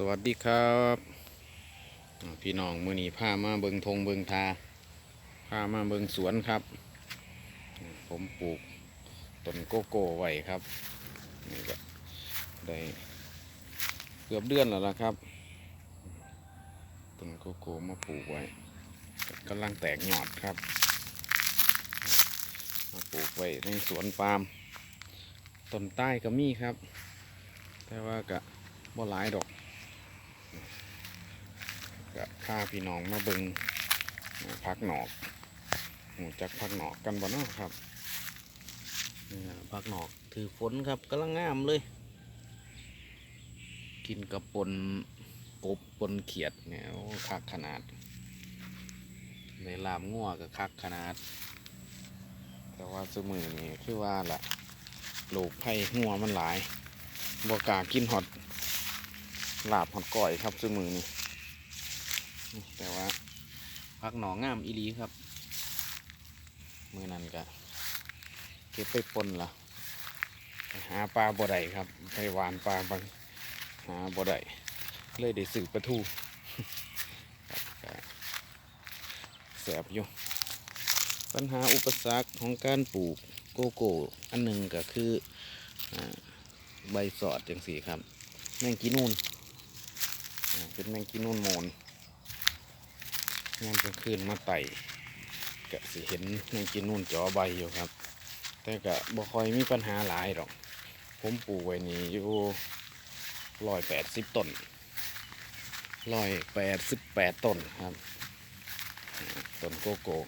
สวัสดีครับ พี่น้องมือนี้พามาเบิงทงเบิงทาพามาเบิงสวนครับ ผมปลูกต้นโกโก้ไว้ครับนี่ก็ได้เกือบเดือนแล้วละครับต้นโกโก้มาปลูกไว้กำลังแตกหยอดครับ มาปลูกไว้ในสวนปาล์มต้นใต้ก็มีครับ แต่ว่าก็บ่หลายดอก ก็พาพี่น้องมาเบิงพักหนอกหูจักพักหนอกกันบ่เนาะครับพักหนอกถือฝนครับกำลังงามเลย กินกับปนกบปนเขียดเนี่ยคักขนาด ในลามงัวก็คักขนาด แต่ว่าสมือนี่คือว่าล่ะโลกไผ่งัวมันหลายบ่กากินหอดลาบหอดก่อยครับสมือนี่ แต่ว่าพักหนองงามอีลีครับ มือนั้นก็เก็บไปปนละหาปลาบ่ได้ครับไปหวานปลาบางหาบ่ได้เลยได้สื่อปลาทูแสบอยู่ ปัญหาอุปสรรคของการปลูกโกโก้อันหนึ่งก็คือใบสอดจังสีครับ แมงกีนูนอ่าเป็นแมงกีนูนโมน งามกลางคืนมาไต่กะสิเห็นยังกินนู่นจอใบอยู่ครับ แต่กะบ่ค่อยมีปัญหาหลายหรอก ผมปลูกไว้นี่อยู่ร้อยแปดสิบต้นร้อยแปดสิบแปดต้นครับต้นโกโก้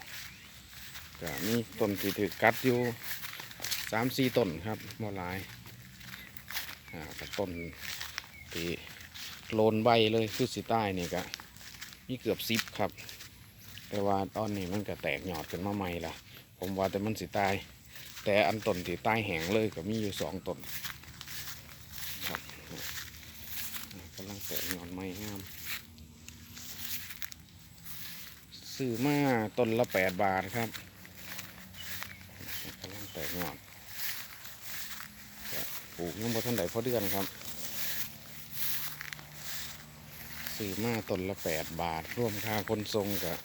ก็มีต้นที่ถือกัดอยู่สามสี่ต้นครับบ่หลายอ่าแต่ต้นที่โลนใบเลยคือสีใต้นี่ก็มีเกือบซิบครับ แต่ว่าตอนนี้มันก็แตกหยอดขึ้นมาใหม่ละผมว่าแต่มันสิตาย แต่อันต้นที่ตายแห้งเลยก็มีอยู่สองต้นครับกำลังแตกหยอดใหม่งามซื้อมาต้นละแปดบาทครับกำลังแตกหยอดปลูกยังบ่ทันใดพอเดือนครับซื้อมาต้นละแปดบาท ร่วมค่าขนส่งกับ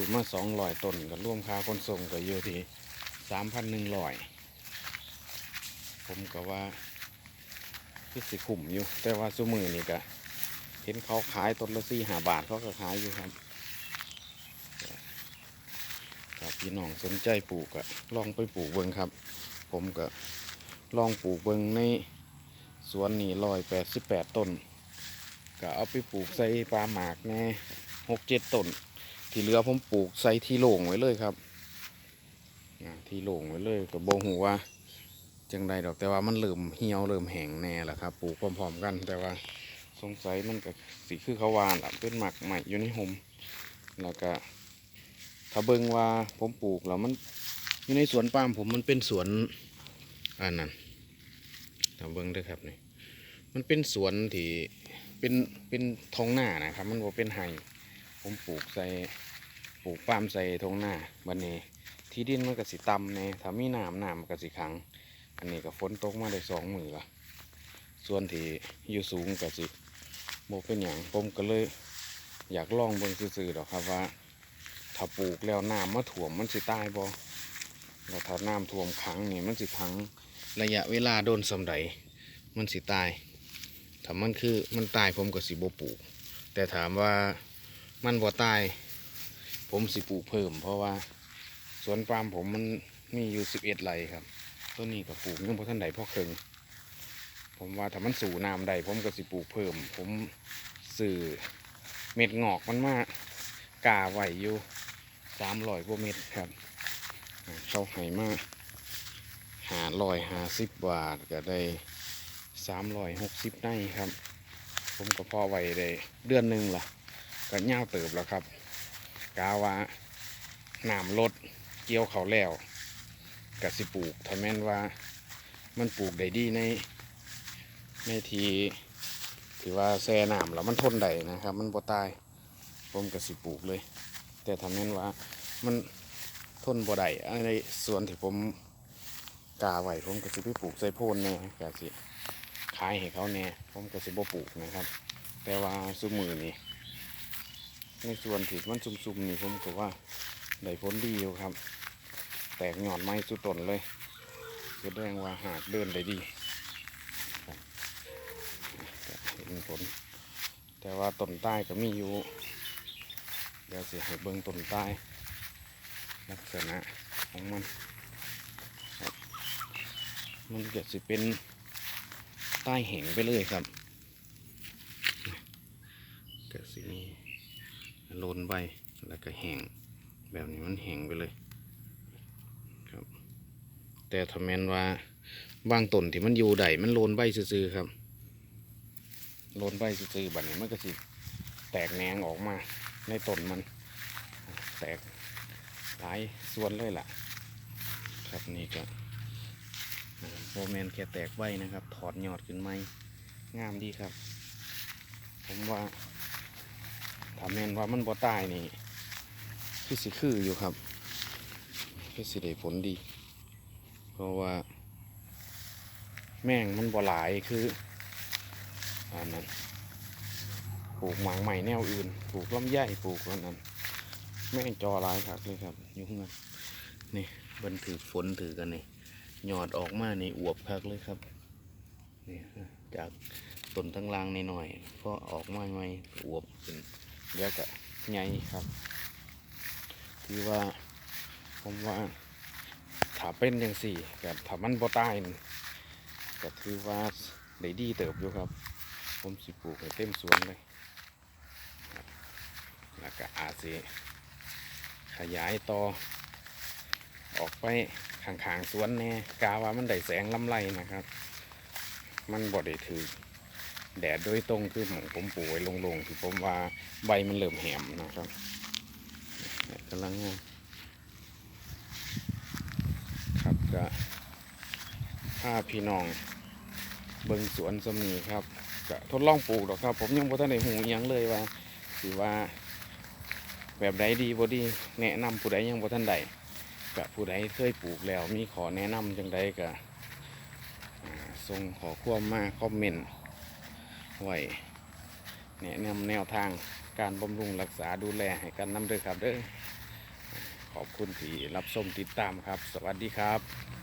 ซื้อมาสองร้อยต้นกับร่วมค่าขนส่งกับอยู่ที่สามพันหนึ่งร้อย ผมก็ว่าคือสิขุมอยู่ แต่ว่าซุมือนี่ก็เห็นเขาขายต้นละสี่หาบาทเขาก็ขายอยู่ครับครับพี่น้องสนใจปลูกก็ลองไปปลูกเบิ่งครับ ผมก็ลองปลูกเบิ่งในสวนนี่ร้อยแปดสิบแปดต้นก็เอาไปปลูกใส่ปลาหมากแน่หกเจ็ดต้น ที่เหลือผมปลูกใส่ที่โล่งไว้เลยครับที่โล่งไว้เลยก็บ่หูว่าจังใดดอกแต่ว่ามันเริ่มเหี่ยวเริ่มแห้งแน่แหล้วครับปลูกพร้อมๆกัน แต่ว่าสงสัยมันก็สีคือเขาวานล่ะเป็นหมักใหม่อยู่ในห่มแล้วก็ถ้าเบิ่งว่าผมปลูกแล้วมันอยู่ในสวนปาล์มผมมันเป็นสวนอันนั้นถ้าเบิ่งด้วยครับนี่มันเป็นสวนที่เป็นเป็นท้องหน้านะครับ มันบ่เป็นไห้ ผมปลูกใส่ปลูกปาล์มใส่ทงหน้าบันนี้ ที่ดินมันก็สิต่ำแน่ถ้ามีน้ำน้ำมันก็สิขัง อันนี้ก็ฝนตกมาได้สองมือละส่วนที่อยู่สูงก็สิบ่เป็นอย่างผมก็เลย อยากลองเบิ่งซื่อๆดอกครับว่า ถ้าปลูกแล้วน้ำมาถ่วมมันสิตายบ่แล้วถ้าน้ำท่วมขังนี่มันสิขังระยะเวลาโดนสำใดมันสิตายถ้ามันคือมันตายผมก็สิบ่ปลูก แต่ถามว่า มันบ่ตาย ผมสิปลูกเพิ่ม เพราะว่าสวนปาล์มผมมันมีอยู่สิบเอ็ดไร่ครับต้นนี้ก็ปลูกยังพอท่านใดพอเคิงผมว่าถ้ามันสู่น้ำใดผมก็สิปลูกเพิ่ม ผมสื่อเม็ดงอกมันมากกาไหวอยู่สามร้อยกว่าเม็ดครับเขาให้มากหาร้อยหาสิบบาทก็ได้สามร้อยหกสิบไร่ครับ ผมก็พอไหวได้เดือนหนึ่งล่ะ ก็ย่าเติบแล้วครับ กาว่าน้ำลดเกี่ยวเขาแล้วกสิปลูกถ้าแม่นว่ามันปลูกได้ดีในในทีที่ว่าแซ่น้ำแล้วมันทนได้นะครับ มันบ่ตายผมกสิปลูกเลย แต่ถ้าแม่นว่ามันทนบ่ได้อันในส่วนที่ผมกาไว้ผมก็สิไปปลูกใส่โพนแน่กสิขายให้เขาแน่ผมก็สิบ่ปลูกนะครับ แต่ว่าซุมือนี่ ในส่วนที่มันซุ่มๆนี่ผมก็ว่าได้ผลดีอยู่ครับ แตกหยอดไม้สุดต้นเลยแสดงว่าหากเดินได้ดีเห็นผล แต่ว่าต้นใต้ก็มีอยู่ เดี๋ยวสิให้เบิ่งต้นใต้ลักษณะของมันมันเก็สิเป็นใต้แห่งไปเลยครับเก็สิมี โลนใบแล้วก็แห่งแบบนี้มันแห่งไปเลยครับ แต่ถ้าแมนว่าบางต้นที่มันอยู่ใดมันโลนใบซื่อๆครับโลนใบซื่อๆบัดนี้มันก็สิแตกแหนงออกมา ในต้นมันแตกหลายส่วนเลยล่ะ ครับนี่ก็โบแมนแค่แตกใบนะครับ ถอดยอดขึ้นไหมงามดีครับ ผมว่า ถ้าแมนว่ามันบ่ตายนี่คือสิคืออยู่ครับคือสิได้ผลดี เพราะว่า แม่งมันบ่หลายคืออันนั้นปลูกหมางใหม่แนวอื่นปลูกลำไยปลูกอันนั้น แม่งจอหลายครับเลยครับอยุ่งกันนี่บันถือฝนถือกันนี่หยอดออกมาในอวบคักเลยครับนี่จากต้นทั้งล่างในหน่อยก็ออกมาใหม่อวบขึ้น เดี๋ยวก็ใหญ่ครับคือว่าผมว่าถ้าเป็นอย่างสี่กับถ้ามันบ่ตายนี่ก็คือว่าได้ดีเติบอยู่ครับ ผมสิปลูกให้เต็มสวนเลยแล้วก็อาจสิขยายต่อ ออกไปข้างๆสวนแน่กาว่ามันได้แสงลำไรนะครับ มันบ่ได้ถือ แดดโดยตรงคือหมองผมปลูกไว้ลงๆที่ผมว่าใบมันเริ่มแหมนะครับกำลังงามครับก็ถ้าพี่น้องเบิ่งสวนสมีครับก็ทดลองปลูกหรอกครับ ผมยังบ่ทันได้หูยังเลยว่าสิว่า แบบใดดีบ่ดีแนะนำผู้ใดยังบ่ทันใดกับผู้ใดเคยปลูกแล้ว มีขอแนะนำจังใดก็ส่งขอความมาคอมเมนต์ ไว้แนะนำแนวทางการบำรุงรักษาดูแลให้กันนำเด้อครับเด้อขอบคุณที่รับชมติดตามครับ สวัสดีครับ